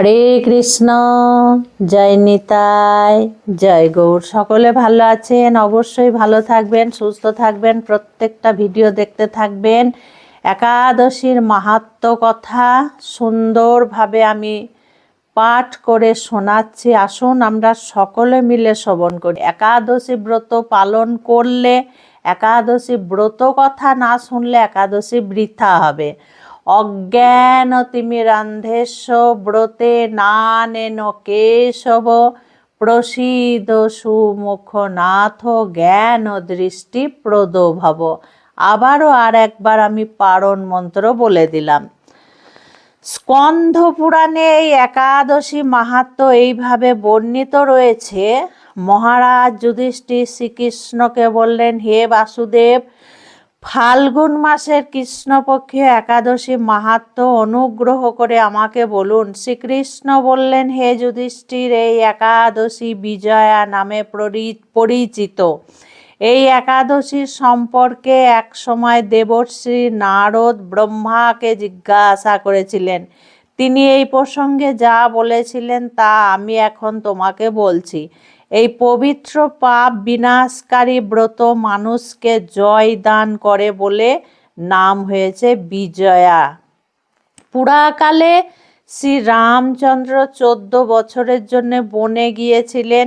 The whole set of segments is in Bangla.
হরে কৃষ্ণ। জয় নিতাই। জয় গৌর। সকলে ভালো আছেন? অবশ্যই ভালো থাকবেন, সুস্থ থাকবেন, প্রত্যেকটা ভিডিও দেখতে থাকবেন। একাদশীর মাহাত্ম কথা সুন্দরভাবে আমি পাঠ করে শোনাচ্ছি। আসুন আমরা সকলে মিলে শ্রবণ করি। একাদশী ব্রত পালন করলে, একাদশী ব্রত কথা না শুনলে একাদশী বৃথা হবে। অজ্ঞান তিমিরান্ধেশ ব্রতে নানেন কেশব। প্রসিদ সুমুখনাথ জ্ঞান দৃষ্টি প্রদভব। আবারও আর একবার আমি পারণ মন্ত্র বলে দিলাম। স্কন্ধ পুরাণে এই একাদশী মাহাত্ম এইভাবে বর্ণিত রয়েছে। মহারাজ যুধিষ্ঠির শ্রীকৃষ্ণকে বললেন, হে বাসুদেব ফাল্গুন মাসের কৃষ্ণপক্ষে একাদশী মাহাত্ম অনুগ্রহ করে আমাকে বলুন, শ্রীকৃষ্ণ বললেন, হে যুধিষ্ঠির, এই একাদশী বিজয়া নামে পরি- পরিচিত। এই একাদশী সম্পর্কে এক সময় দেবশ্রী নারদ ব্রহ্মাকে জিজ্ঞাসা করেছিলেন তিনি এই প্রসঙ্গে যা বলেছিলেন তা আমি এখন তোমাকে বলছি। এই পবিত্র পাপ বিনাশকারী ব্রত মানুষকে জয় দান করে বলে নাম হয়েছে বিজয়া। পুরাকালে শ্রী রামচন্দ্র চোদ্দ বছরের জন্য বনে গিয়েছিলেন।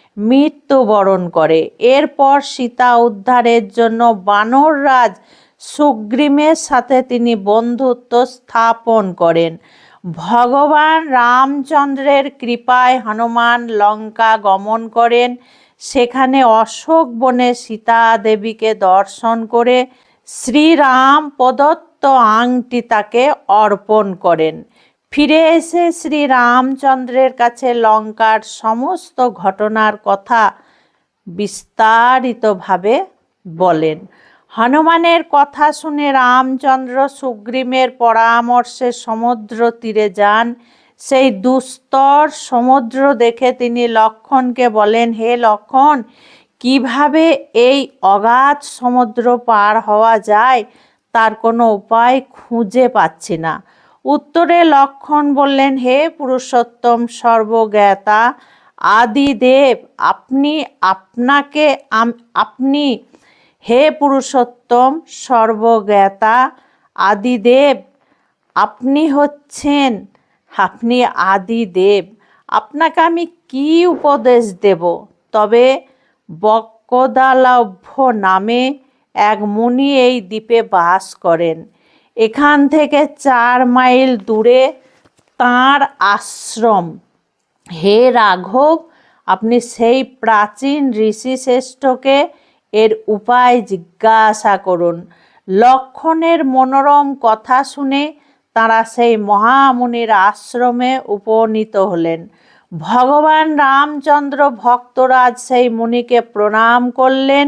মৃত্যুবরণ করে। এরপর সীতা উদ্ধারের জন্য বানররাজ সুগ্রীমের সাথে তিনি বন্ধুত্ব স্থাপন করেন। ভগবান রামচন্দ্রের কৃপায় হনুমান লঙ্কা গমন করেন। সেখানে অশোক বনে সীতা দেবীকে দর্শন করে শ্রীরাম প্রদত্ত আংটি তাকে অর্পণ করেন। ফিরে এসে শ্রী রামচন্দ্রের কাছে লঙ্কার সমস্ত ঘটনার কথা বিস্তারিতভাবে বলেন। হনুমানের কথা শুনে রামচন্দ্র সুগ্রীমের পরামর্শে সমুদ্র তীরে যান। সেই দুস্তর সমুদ্র দেখে তিনি লক্ষণকে বলেন, হে লক্ষণ, কীভাবে এই অগাধ সমুদ্র পার হওয়া যায়? তার কোনো উপায় খুঁজে পাচ্ছি না। উত্তরে লক্ষণ বললেন, হে পুরুষোত্তম সর্বজ্ঞাতা, আদিদেব, আপনি আপনাকে আপনি, হে পুরুষোত্তম সর্বজ্ঞাতা, আদিদেব, আপনি হচ্ছেন, আপনি আদিদেব, আপনাকে আমি কি উপদেশ দেব? তবে বক্কদালভ্য নামে এক মুনি এই দ্বীপে বাস করেন। এখান থেকে চার মাইল দূরে তাঁর আশ্রম। হে রাঘব, আপনি সেই প্রাচীন ঋষি শ্রেষ্ঠকে এর উপায় জিজ্ঞাসা করুন। লক্ষণের মনোরম কথা শুনে তারা সেই মহামুনির আশ্রমে উপনীত হলেন। ভগবান রামচন্দ্র ভক্তরাজ সেই মুনিকে প্রণাম করলেন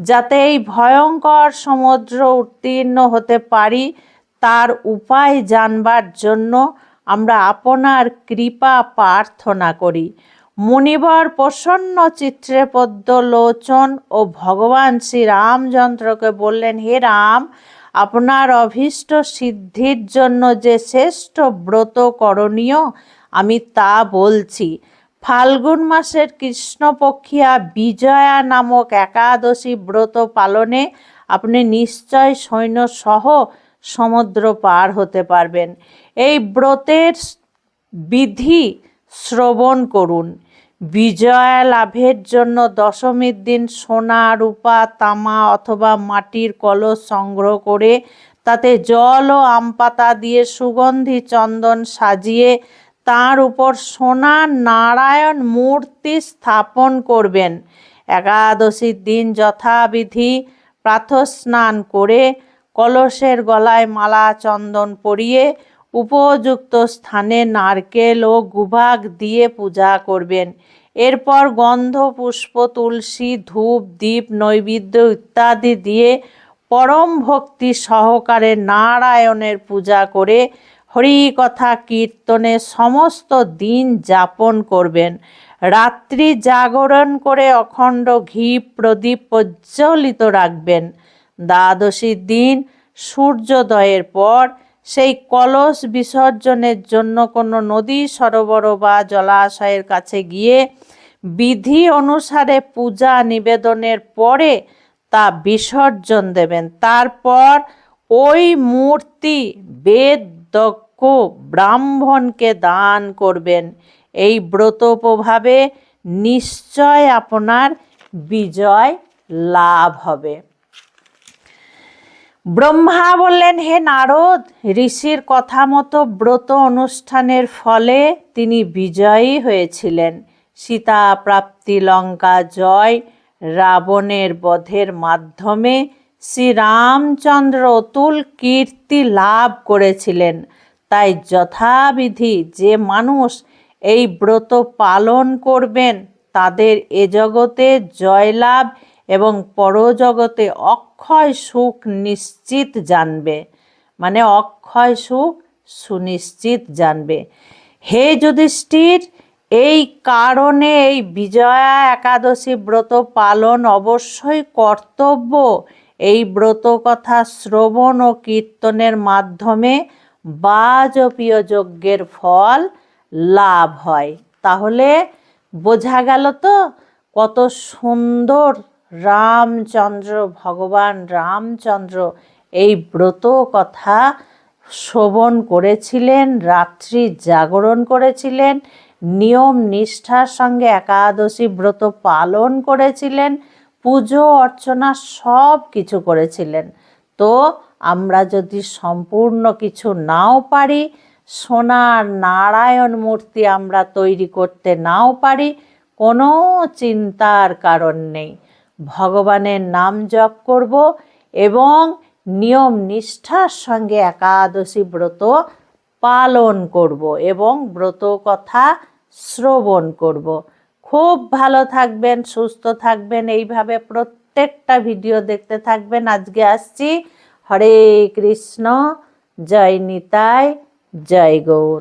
যাতে এই ভয়ঙ্কর সমুদ্র উত্তীর্ণ হতে পারি, তার উপায় জানবার জন্য আমরা আপনার কৃপা প্রার্থনা করি। মুনিবর প্রসন্ন চিত্রে পদ্ম লোচন ও ভগবান শ্রী রামচন্দ্রকে বললেন, হে রাম, আপনার অভীষ্ট সিদ্ধির জন্য যে শ্রেষ্ঠ ব্রত করণীয়, আমি তা বলছি। ফাল্গুন মাসের কৃষ্ণপক্ষিয়া বিজয়া নামক একাদশী ব্রত পালনে আপনি নিশ্চয় সৈন্য সহ সমুদ্র পার হতে পারবেন। এই ব্রতের বিধি শ্রবণ করুন। বিজয়া লাভের জন্য দশমীর দিন সোনা, রূপা, তামা অথবা মাটির কলস সংগ্রহ করে তাতে জল ও আম পাতা দিয়ে সুগন্ধি চন্দন সাজিয়ে তার উপর সোনার নারায়ণ মূর্তি স্থাপন করবেন। একাদশীর দিন যথাবিধি প্রাতঃস্নান করে কলসের গলায় মালা চন্দন পরিয়ে উপযুক্ত স্থানে নারকেল ও গুভাগ দিয়ে পূজা করবেন। এরপর গন্ধ, পুষ্প, তুলসী, ধূপ, দীপ, নৈবেদ্য ইত্যাদি দিয়ে পরম ভক্তি সহকারে নারায়ণের পূজা করে হরি কথা কীর্তনে সমস্ত দিন যাপন করবেন। রাত্রি জাগরণ করে অখণ্ড ঘি প্রদীপ প্রজ্বলিত রাখবেন। দ্বাদশীর দিন সূর্যোদয়ের পর সেই কলস বিসর্জনের জন্য কোনো নদী সরোবর বা জলাশয়ের কাছে গিয়ে বিধি অনুসারে পূজা নিবেদনের পরে তা বিসর্জন দেবেন। তারপর ওই মূর্তি বেদ দক্ষ ব্রাহ্মণকে দান করবেন। এই ব্রত প্রভাবে নিশ্চয় আপনার বিজয় লাভ হবে। ব্রহ্মা বললেন, হে নারদ, ঋষির কথা মতো ব্রত অনুষ্ঠানের ফলে তিনি বিজয়ী হয়েছিলেন। সীতা প্রাপ্তি লঙ্কা জয় রাবণের বধের মাধ্যমে শ্রীরামচন্দ্র অতুল কীর্তি লাভ করেছিলেন। তাই যথাবিধি যে মানুষ এই ব্রত পালন করবেন, তাদের এ জগতে জয়লাভ এবং পরজগতে অক্ষয় সুখ নিশ্চিত জানবে। মানে অক্ষয় সুখ সুনিশ্চিত জানবে। হে যুধিষ্ঠির, এই কারণে এই বিজয়া একাদশী ব্রত পালন অবশ্যই কর্তব্য। এই ব্রত কথা শ্রবণ ও কীর্তনের মাধ্যমে বাজপীয় যজ্ঞের ফল লাভ হয়। তাহলে বোঝা গেল তো কত সুন্দর রামচন্দ্র, ভগবান রামচন্দ্র এই ব্রত কথা শোভন করেছিলেন, রাত্রি জাগরণ করেছিলেন, নিয়ম নিষ্ঠার সঙ্গে একাদশী ব্রত পালন করেছিলেন পুজো, অর্চনা সব কিছু করেছিলেন। তো আমরা যদি সম্পূর্ণ কিছু নাও পারি, সোনার নারায়ণ মূর্তি আমরা তৈরি করতে নাও পারি, কোনো চিন্তার কারণ নেই। ভগবানের নাম জপ করব এবং নিয়ম নিষ্ঠার সঙ্গে একাদশী ব্রত পালন করব এবং ব্রত কথা শ্রবণ করব। খুব ভালো থাকবেন, সুস্থ থাকবেন। এইভাবে প্রত্যেকটা ভিডিও দেখতে থাকবেন। আজকে আসছি। হরে কৃষ্ণ। জয় নিতাই। জয় গৌর।